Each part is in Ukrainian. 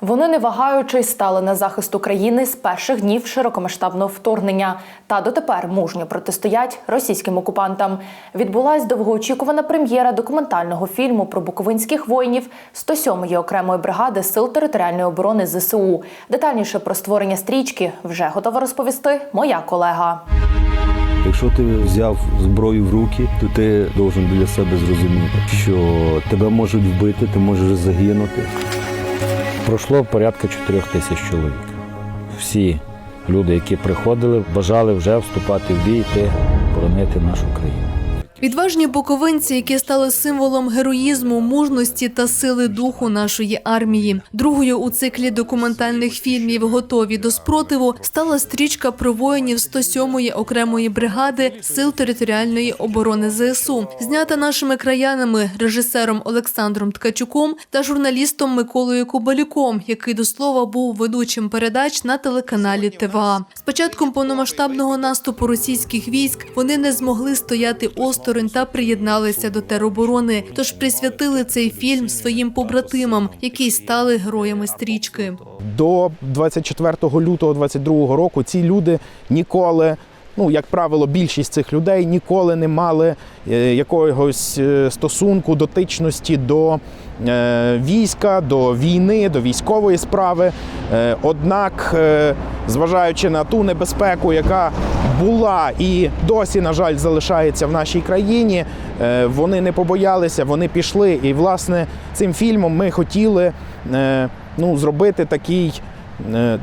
Вони не вагаючись стали на захист України з перших днів широкомасштабного вторгнення та дотепер мужньо протистоять російським окупантам. Відбулась довгоочікувана прем'єра документального фільму про буковинських воїнів 107-ї окремої бригади сил територіальної оборони ЗСУ. Детальніше про створення стрічки вже готова розповісти моя колега. Якщо ти взяв зброю в руки, то ти должен для себе зрозуміти, що тебе можуть вбити, ти можеш загинути. Пройшло порядка 4 тисяч чоловік. Всі люди, які приходили, бажали вже вступати в бій, йти боронити нашу країну. Відважні буковинці, які стали символом героїзму, мужності та сили духу нашої армії. Другою у циклі документальних фільмів Готові до спротиву стала стрічка про воїнів 107-ї окремої бригади сил територіальної оборони ЗСУ, знята нашими краянами, режисером Олександром Ткачуком та журналістом Миколою Кубалюком, який до слова був ведучим передач на телеканалі ТВА. З початком повномасштабного наступу російських військ вони не змогли стояти осторонь та приєдналися до тероборони. Тож присвятили цей фільм своїм побратимам, які стали героями стрічки. До 24 лютого 22 року ці люди ніколи. Ну, як правило, більшість цих людей ніколи не мали е, якогось е, стосунку, дотичності до е, війська, до війни, до військової справи. Однак, зважаючи на ту небезпеку, яка була і досі, на жаль, залишається в нашій країні, вони не побоялися, вони пішли. І, власне, цим фільмом ми хотіли ну, зробити такий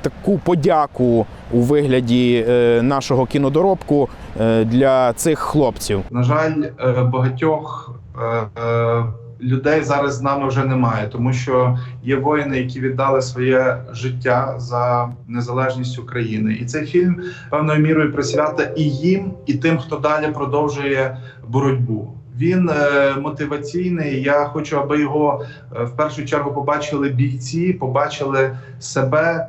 таку подяку у вигляді е, нашого кінодоробку е, для цих хлопців. На жаль, е, багатьох е, е, людей зараз з нами вже немає, тому що є воїни, які віддали своє життя за незалежність України. І цей фільм певною мірою присвята і їм, і тим, хто далі продовжує боротьбу. Він е, мотиваційний. Я хочу, аби його е, в першу чергу побачили бійці, побачили себе.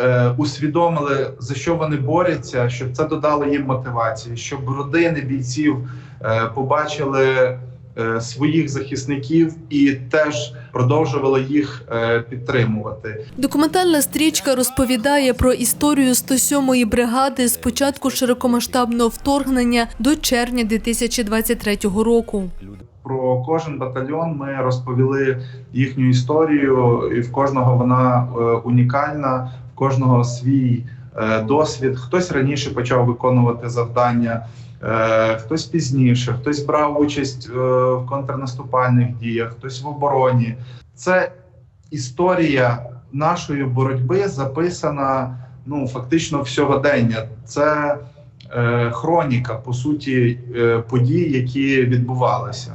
е, Усвідомили за що вони борються, щоб це додало їм мотивації, щоб родини бійців побачили своїх захисників і теж продовжували їх е, підтримувати. Документальна стрічка розповідає про історію 107-ї бригади з початку широкомасштабного вторгнення до червня 2023 року. Про кожен батальйон ми розповіли їхню історію, і в кожного вона е, унікальна, в кожного свій е, досвід. Хтось раніше почав виконувати завдання, е, хтось пізніше, хтось брав участь е, в контрнаступальних діях, хтось в обороні. Це історія нашої боротьби записана ну фактично в сьогодення. Це е, хроніка по суті е, подій, які відбувалися.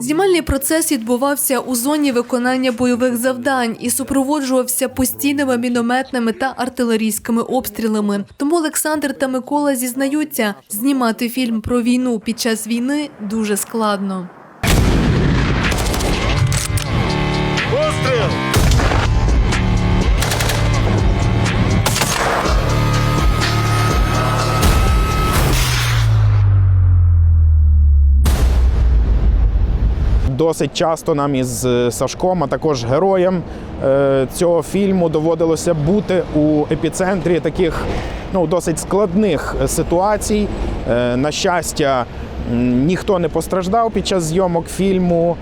Знімальний процес відбувався у зоні виконання бойових завдань і супроводжувався постійними мінометними та артилерійськими обстрілами. Тому Олександр та Микола зізнаються, знімати фільм про війну під час війни дуже складно. Досить часто нам із е, Сашком, а також героям е, цього фільму доводилося бути у епіцентрі таких ну, досить складних е, ситуацій. На щастя, ніхто не постраждав під час зйомок фільму.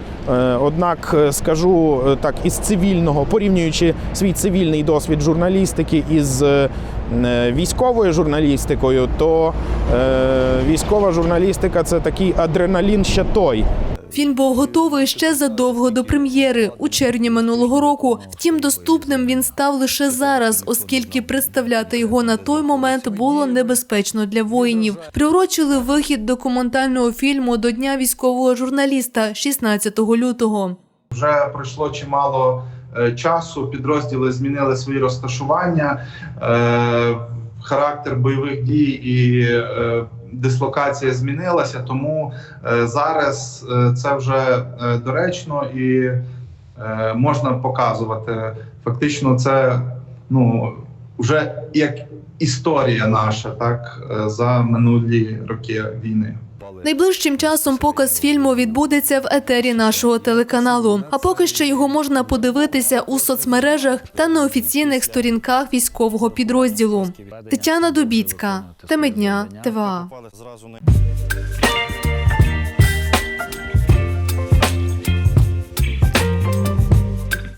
Однак скажу так, із цивільного, порівнюючи свій цивільний досвід журналістики із військовою журналістикою, то е, військова журналістика це такий адреналін ще той. Фільм був готовий ще задовго до прем'єри у червні минулого року. Втім, доступним він став лише зараз, оскільки представляти його на той момент було небезпечно для воїнів. Приурочили вихід документального фільму до Дня військового журналіста 16 лютого. Вже пройшло чимало е, часу. Підрозділи змінили свої розташування, е, характер бойових дій і е, дислокація змінилася. Тому е, зараз е, це вже доречно і можна показувати. Фактично, це ну вже як історія наша, так за минулі роки війни. Найближчим часом показ фільму відбудеться в етері нашого телеканалу. А поки що його можна подивитися у соцмережах та на офіційних сторінках військового підрозділу. Тетяна Дубіцька, Теми дня, ТВА. Зразу не